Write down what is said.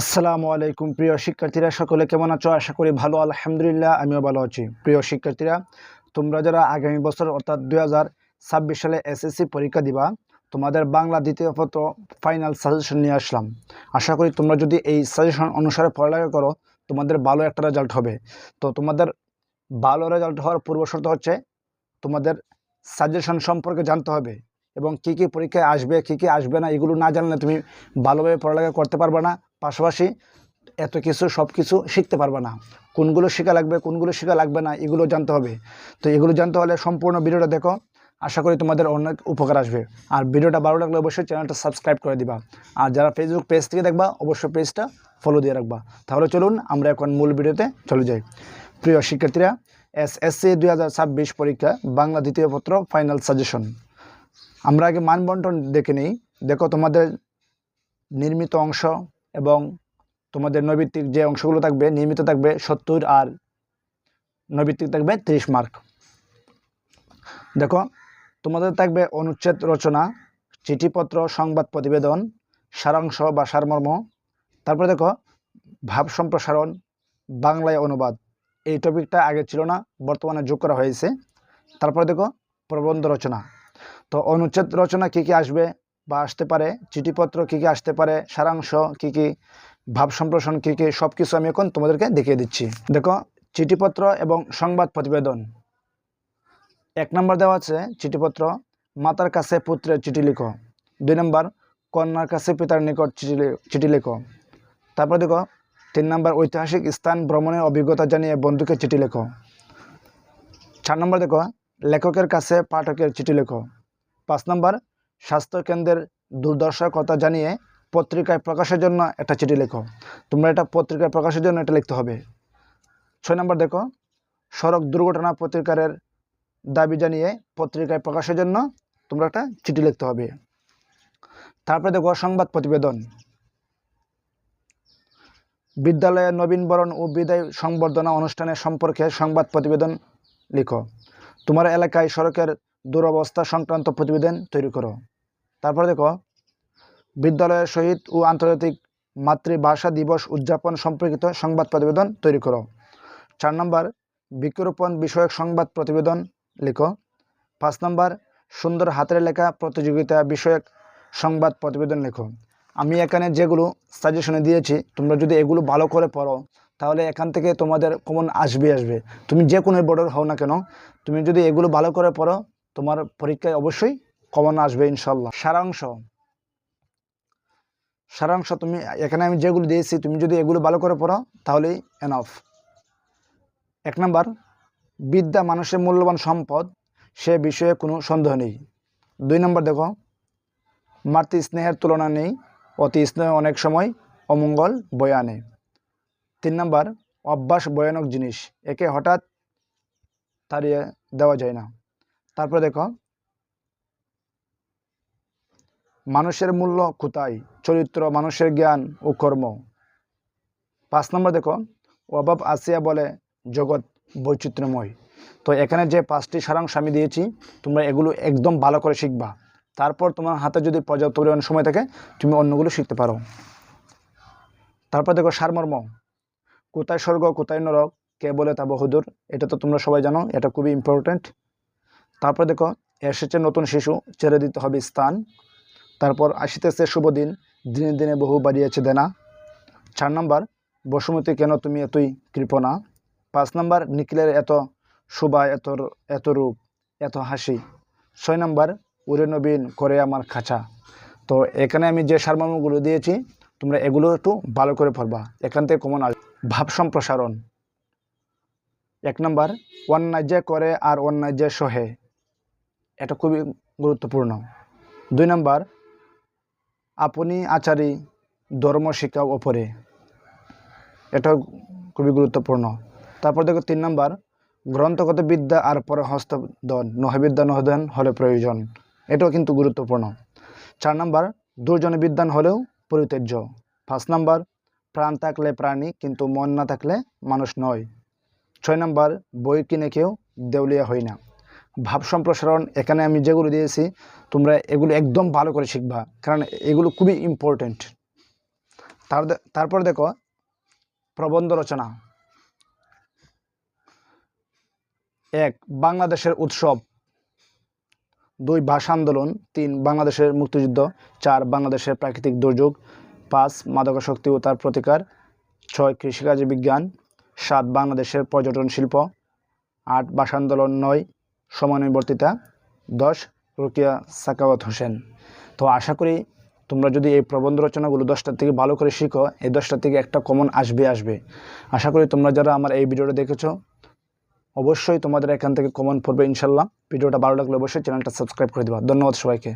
আসসালামু আলাইকুম, প্রিয় শিক্ষার্থীরা, সকলে কেমন আছো? আশা করি ভালো, আলহামদুলিল্লাহ, আমিও ভালো আছি। প্রিয় শিক্ষার্থীরা, তোমরা যারা আগামী বছর, অর্থাৎ দু হাজার ছাব্বিশ সালে এসএসসি পরীক্ষা দিবা, তোমাদের বাংলা দ্বিতীয় পত্র ফাইনাল সাজেশন নিয়ে আসলাম। আশা করি তোমরা যদি এই সাজেশন অনুসারে পড়ালেখা করো, তোমাদের ভালো একটা রেজাল্ট হবে। তো তোমাদের ভালো রেজাল্ট হওয়ার পূর্ব শর্ত হচ্ছে, তোমাদের সাজেশন সম্পর্কে জানতে হবে এবং কী কী পরীক্ষায় আসবে, কী কী আসবে না, এগুলো না জানলে তুমি ভালোভাবে পড়ালেখা করতে পারবে না। পাশাপাশি এত কিছু, সব কিছু শিখতে পারবে না। কোনগুলো শেখা লাগবে, কোনগুলো শেখা লাগবে না, এগুলো জানতে হবে। তো এগুলো জানতে হলে সম্পূর্ণ ভিডিওটা দেখো। আশা করি তোমাদের অনেক উপকার আসবে। আর ভিডিওটা ভালো লাগলে অবশ্যই চ্যানেলটা সাবস্ক্রাইব করে দিবা। আর যারা ফেসবুক পেজ থেকে দেখবা, অবশ্যই পেজটা ফলো দিয়ে রাখবা। তাহলে চলুন আমরা এখন মূল ভিডিওতে চলে যাই। প্রিয় শিক্ষার্থীরা এস এসসি দুই পরীক্ষা, বাংলা দ্বিতীয় পত্র ফাইনাল সাজেশন আমরা আগে মানবন্টন দেখে নিই। দেখো তোমাদের নির্মিত অংশ এবং তোমাদের নৈবিত্তিক যে অংশগুলো থাকবে নিয়মিত থাকবে সত্তর আর নৈবিত্তিক থাকবে ত্রিশ মার্ক। দেখো, তোমাদের থাকবে অনুচ্ছেদ রচনা, চিঠিপত্র, সংবাদ প্রতিবেদন, সারাংশ বা সারমর্ম। তারপরে দেখো, ভাব সম্প্রসারণ, বাংলায় অনুবাদ। এই টপিকটা আগে ছিল না, বর্তমানে যোগ করা হয়েছে। তারপরে দেখো, প্রবন্ধ রচনা। তো অনুচ্ছেদ রচনা কী কী আসবে? বা আসতে পারে, চিঠিপত্র কী কী আসতে পারে, সারাংশ কী কী, ভাব সম্প্রসারণ কী কী, সব কিছু আমি এখন তোমাদেরকে দেখিয়ে দিচ্ছি। দেখো, চিঠিপত্র এবং সংবাদ প্রতিবেদন। এক নম্বর দেওয়া আছে চিঠিপত্র, মাতার কাছে পুত্রের চিঠি লিখো। দুই নম্বর, কন্যার কাছে পিতার নিকট চিঠি চিঠি লিখো। তারপর দেখো, তিন নম্বর, ঐতিহাসিক স্থান ভ্রমণের অভিজ্ঞতা জানিয়ে বন্ধুকে চিঠি লেখো। চার নম্বর দেখো, লেখকের কাছে পাঠকের চিঠি লেখো। পাঁচ নম্বর স্বাস্থ্য কেন্দ্রের দুর্দশার কথা জানিয়ে পত্রিকায় প্রকাশের জন্য একটা চিঠি লেখো। তোমরা এটা পত্রিকায় প্রকাশের জন্য এটা লিখতে হবে। ছয় নম্বর দেখো, সড়ক দুর্ঘটনা প্রতিকারের দাবি জানিয়ে পত্রিকায় প্রকাশের জন্য তোমরা একটা চিঠি লিখতে হবে। তারপরে দেখো, সংবাদ প্রতিবেদন। বিদ্যালয়ের নবীনবরণ ও বিদায় সংবর্ধনা অনুষ্ঠানের সম্পর্কে সংবাদ প্রতিবেদন লিখো। তোমার এলাকায় সড়কের দুরবস্থা সংক্রান্ত প্রতিবেদন তৈরি করো। তারপরে দেখো, বিদ্যালয়ের সহিত ও আন্তর্জাতিক মাতৃভাষা দিবস উদযাপন সম্পর্কিত সংবাদ প্রতিবেদন তৈরি করো। চার নম্বর বৃক্ষরোপণ বিষয়ক সংবাদ প্রতিবেদন লেখো। পাঁচ নম্বর, সুন্দর হাতের লেখা প্রতিযোগিতা বিষয়ক সংবাদ প্রতিবেদন লেখো। আমি এখানে যেগুলো সাজেশনে দিয়েছি, তোমরা যদি এগুলো ভালো করে পড়ো, তাহলে এখান থেকে তোমাদের কমন আসবে আসবে। তুমি যে কোনো বোর্ডের হও না কেন, তুমি যদি এগুলো ভালো করে পড়ো, তোমার পরীক্ষায় অবশ্যই কমন আসবে ইনশাল্লাহ। সারাংশ। সারাংশ তুমি, এখানে আমি যেগুলো দিয়েছি, তুমি যদি এগুলো ভালো করে পড়ো তাহলেই এনাফ এক নম্বর, বিদ্যা মানুষের মূল্যবান সম্পদ, সে বিষয়ে কোনো সন্দেহ নেই। দুই নম্বর দেখো, মাতৃ স্নেহের তুলনা নেই, অতি স্নেহ অনেক সময় অমঙ্গল বয়ে আনে। তিন নম্বর, অভ্যাস ভয়ানক জিনিস, একে হঠাৎ তাড়িয়ে দেওয়া যায় না। তারপরে দেখো মানুষের মূল্য কোথায়? চরিত্র, মানুষের জ্ঞান ও কর্ম। পাঁচ নম্বর দেখো অভাব আসিয়া বলে, জগৎ বৈচিত্র্যময়। তো এখানে যে পাঁচটি সারাংশ আমি দিয়েছি, তোমরা এগুলো একদম ভালো করে শিখবা। তারপর তোমার হাতে যদি পর্যাপ্ত পরিমাণ সময় থাকে, তুমি অন্যগুলো শিখতে পারো। তারপর দেখো, সারমর্ম। কোথায় স্বর্গ, কোথায় নরক, কে বলে তা বহুদূর এটা তো তোমরা সবাই জানো, এটা খুবই ইম্পর্ট্যান্ট তারপর দেখো, এসেছে নতুন শিশু, ছেড়ে দিতে হবে স্থান। তারপর আসিতেছে শুভ দিন দিনে দিনে বহু বাড়িয়েছে দেনা। চার নম্বর, বসুমতী, কেন তুমি এতই কৃপণা? পাঁচ নম্বর, নিখিলের এত শোভা, এত এত রূপ, এত হাসি। ছয় নম্বর উরে নবীন, করে আমার খাঁচা। তো এখানে আমি যে সারমর্মগুলো দিয়েছি, তোমরা এগুলো একটু ভালো করে পড়বা। এখান থেকে কমন আসবে ভাব সম্প্রসারণ। এক নম্বর, অন্যায় যে করে আর অন্যায় যে সহে। এটা খুবই গুরুত্বপূর্ণ। দুই নম্বর আপনি আচারী ধর্ম শিক্ষা ওপরে এটা খুবই গুরুত্বপূর্ণ তারপর দেখো তিন নম্বর গ্রন্থগত বিদ্যা আর পরে হস্তদন নহবিদ্যা নহদন হলে প্রয়োজন এটাও কিন্তু গুরুত্বপূর্ণ চার নম্বর দুর্জনে বিদ্যান হলেও পরিত্যাজ্য পাঁচ নম্বর প্রাণ থাকলে প্রাণী কিন্তু মন না থাকলে মানুষ নয়। ছয় নম্বর বই কিনে কেউ দেউলিয়া হয় না। ভাব সম্প্রসারণ, এখানে আমি যেগুলো দিয়েছি, তোমরা এগুলো একদম ভালো করে শিখবা, কারণ এগুলো খুবই ইম্পর্ট্যান্ট তার তারপর দেখো, প্রবন্ধ রচনা। এক, বাংলাদেশের উৎসব। দুই, ভাষা আন্দোলন। তিন, বাংলাদেশের মুক্তিযুদ্ধ। চার, বাংলাদেশের প্রাকৃতিক দুর্যোগ। পাঁচ, মাদকাসক্তি ও তার প্রতিকার। ছয়, কৃষিকাজে বিজ্ঞান। সাত, বাংলাদেশের পর্যটন শিল্প। আট, ভাষা আন্দোলন। নয় সমন্বয়বর্তিতা দশ, রুকিয়া সাকাওয়াত হোসেন। তো আশা করি তোমরা যদি এই প্রবন্ধ রচনাগুলো দশটার থেকে ভালো করে শিখো, এই দশটার থেকে একটা কমন আসবে আসবে। আশা করি তোমরা যারা আমার এই ভিডিওটা দেখেছ, অবশ্যই তোমাদের এখান থেকে কমন পড়বে, ইনশাল্লাহ। ভিডিওটা ভালো লাগলে অবশ্যই চ্যানেলটা সাবস্ক্রাইব করে দেবা। ধন্যবাদ সবাইকে।